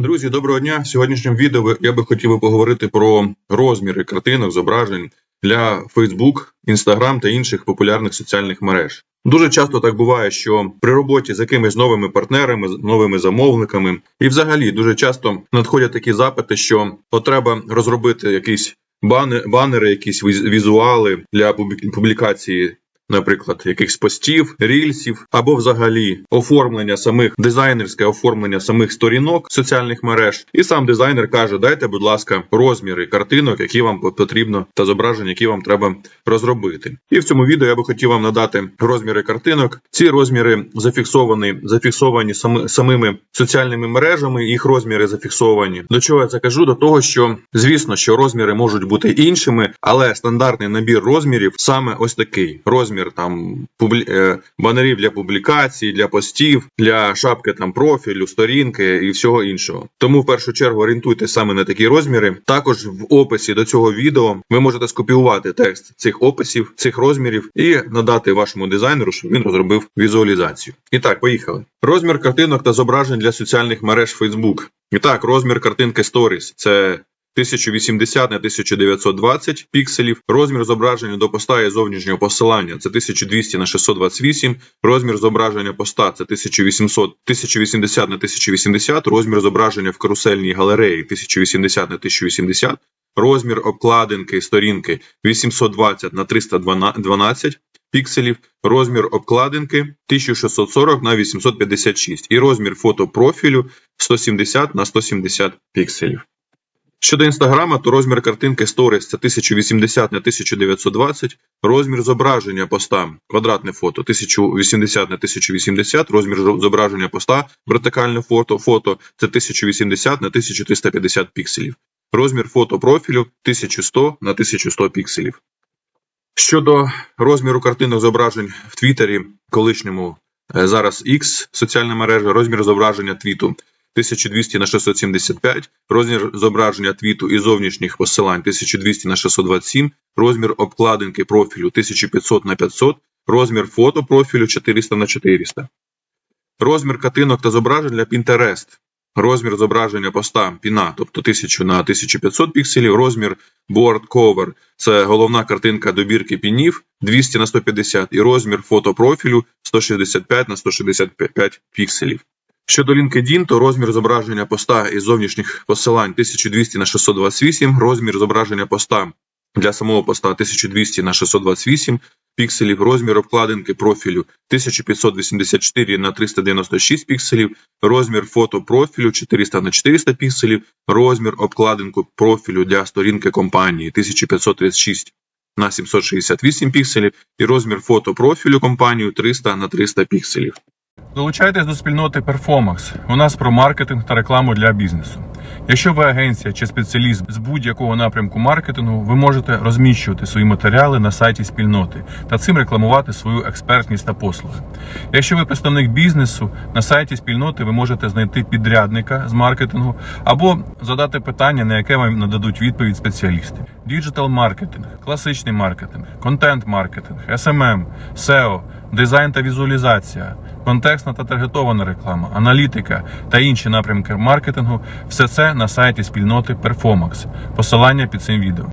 Друзі, доброго дня! В сьогоднішньому відео я би хотів поговорити про розміри картинок, зображень для Facebook, Instagram та інших популярних соціальних мереж. Дуже часто так буває, що при роботі з якимись новими партнерами, новими замовниками, і взагалі дуже часто надходять такі запити, що от треба розробити якісь банери, якісь візуали для публікації наприклад, якихось постів, рільсів, або взагалі оформлення самих дизайнерське оформлення самих сторінок соціальних мереж. І сам дизайнер каже: дайте, будь ласка, розміри картинок, які вам потрібно, та зображень, які вам треба розробити. І в цьому відео я би хотів вам надати розміри картинок. Ці розміри зафіксовані, зафіксовані сами, самими соціальними мережами. Їх розміри зафіксовані. До чого я це кажу? До того, що звісно, що розміри можуть бути іншими, але стандартний набір розмірів саме ось такий розмір там публі... е, банерів для публікацій, для постів, для шапки там профілю, сторінки і всього іншого. Тому в першу чергу орієнтуйтесь саме на такі розміри. Також в описі до цього відео ви можете скопіювати текст цих описів, цих розмірів і надати вашому дизайнеру, щоб він розробив візуалізацію. І так, поїхали. Розмір картинок та зображень для соціальних мереж Facebook. І так, розмір картинки Stories – це 1080 на 1920 пікселів. Розмір зображення до поста і зовнішнього посилання це 1200 на 628. Розмір зображення поста це 1800 1080 на 1080. Розмір зображення в карусельній галереї 1080 на 1080. Розмір обкладинки сторінки 820 на 312 пікселів. Розмір обкладинки 1640 на 856 і розмір фото профілю 170 на 170 пікселів. Щодо інстаграма, то розмір картинки Stories це 1080 на 1920, розмір зображення поста квадратне фото 1080 на 1080, розмір зображення поста вертикальне фото фото це 1080 на 1350 пікселів. Розмір фото профілю 1100 на 1100 пікселів. Щодо розміру картинок зображень в Твіттері, колишньому е, зараз X, соціальна мережа, розмір зображення твіту 1200 на 675, розмір зображення твіту і зовнішніх посилань 1200 на 627, розмір обкладинки профілю 1500 на 500, розмір фото профілю 400 на 400. Розмір картинок та зображень для Pinterest. Розмір зображення поста піна, тобто 1000 на 1500 пікселів, розмір board cover – це головна картинка добірки пінів 200 на 150 і розмір фото профілю 165 на 165 пікселів. Щодо LinkedIn, то розмір зображення поста із зовнішніх посилань 1200 на 628, розмір зображення поста для самого поста 1200 на 628 пікселів, розмір обкладинки профілю 1584 на 396 пікселів, розмір фото профілю 400 на 400 пікселів, розмір обкладинку профілю для сторінки компанії 1536 на 768 пікселів і розмір фото профілю компанії 300 на 300 пікселів. Долучайтесь до спільноти Performax. У нас про маркетинг та рекламу для бізнесу. Якщо ви агенція чи спеціаліст з будь-якого напрямку маркетингу, ви можете розміщувати свої матеріали на сайті спільноти та цим рекламувати свою експертність та послуги. Якщо ви представник бізнесу, на сайті спільноти ви можете знайти підрядника з маркетингу або задати питання, на яке вам нададуть відповідь спеціалісти. Діджитал маркетинг, класичний маркетинг, контент маркетинг, SMM, SEO, дизайн та візуалізація, контекстна та таргетована реклама, аналітика та інші напрямки маркетингу все це на сайті спільноти Performax. Посилання під цим відео.